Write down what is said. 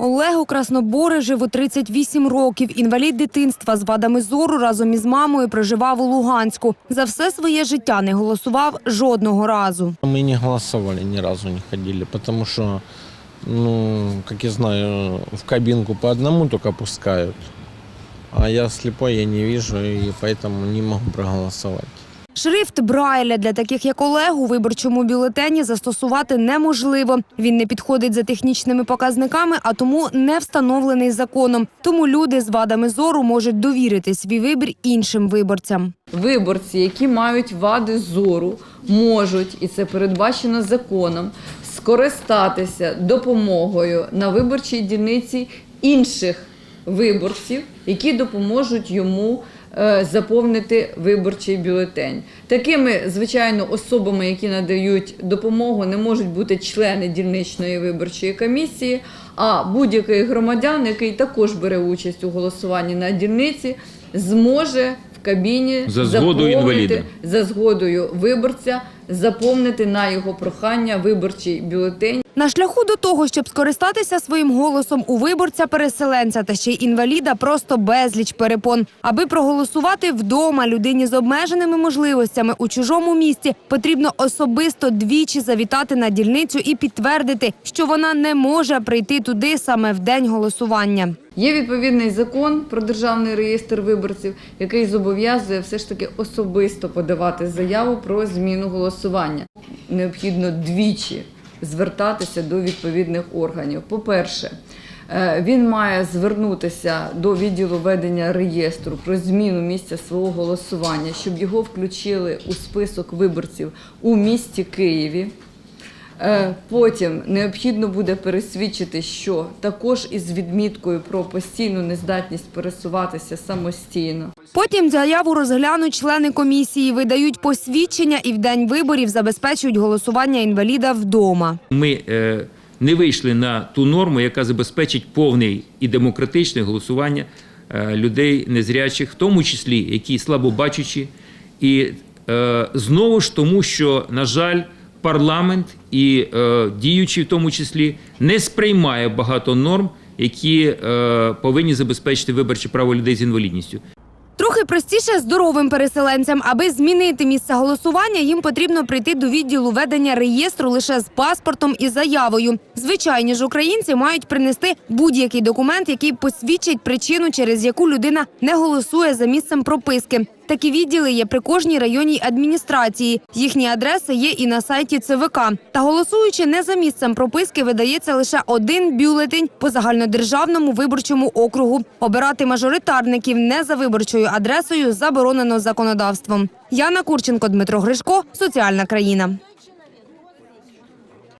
Олегу Красноборежеву 38 років. Інвалід дитинства з вадами зору разом із мамою проживав у Луганську. За все своє життя не голосував жодного разу. Мы не голосовали, ни разу не ходили, потому что, ну, как я знаю, в кабинку по одному только пускают. А я слепой, я не вижу, и поэтому не могу проголосовать. Шрифт Брайля для таких як Олег у виборчому бюлетені застосувати неможливо. Він не підходить за технічними показниками, а тому не встановлений законом. Тому люди з вадами зору можуть довірити свій вибір іншим виборцям. Виборці, які мають вади зору, можуть, і це передбачено законом, скористатися допомогою на виборчій дільниці інших виборців, які допоможуть йому е, заповнити виборчий бюлетень. Такими, звичайно, особами, які надають допомогу, не можуть бути члени дільничної виборчої комісії, а будь-який громадян, який також бере участь у голосуванні на дільниці, зможе в кабіні За згодою заповнити- інваліда. за згодою виборця заповнити на його прохання виборчий бюлетень. На шляху до того, щоб скористатися своїм голосом у виборця переселенця та ще й інваліда, просто безліч перепон. Аби проголосувати вдома людині з обмеженими можливостями у чужому місті, потрібно особисто двічі завітати на дільницю і підтвердити, що вона не може прийти туди саме в день голосування. Є відповідний закон про державний реєстр виборців, який зобов'язує все ж таки особисто подавати заяву про зміну голосування. Необхідно двічі звертатися до відповідних органів. По-перше, е, він має звернутися до відділу ведення реєстру про зміну місця свого голосування, щоб його включили у список виборців у місті Києві. Е, Потім необхідно буде пересвідчити, що також із відміткою про постійну нездатність пересуватися самостійно. Потім заяву розглянуть члени комісії, видають посвідчення і в день виборів забезпечують голосування інваліда вдома. Ми е, не вийшли на ту норму, яка забезпечить повне і демократичне голосування е, людей незрячих, в тому числі які слабобачучі. І е, знову ж тому, що, на жаль, парламент і е, діючий в тому числі не сприймає багато норм, які е, повинні забезпечити виборче право людей з інвалідністю. Простіше здоровим переселенцям. Аби змінити місце голосування, їм потрібно прийти до відділу ведення реєстру лише з паспортом і заявою. Звичайні ж українці мають принести будь-який документ, який посвідчить причину, через яку людина не голосує за місцем прописки. Такі відділи є при кожній районній адміністрації. Їхні адреси є і на сайті ЦВК. Та голосуючи не за місцем прописки, видається лише один бюлетень по загальнодержавному виборчому округу. Обирати мажоритарників не за виборчою адресою заборонено законодавством. Яна Курченко, Дмитро Гришко, соціальна країна.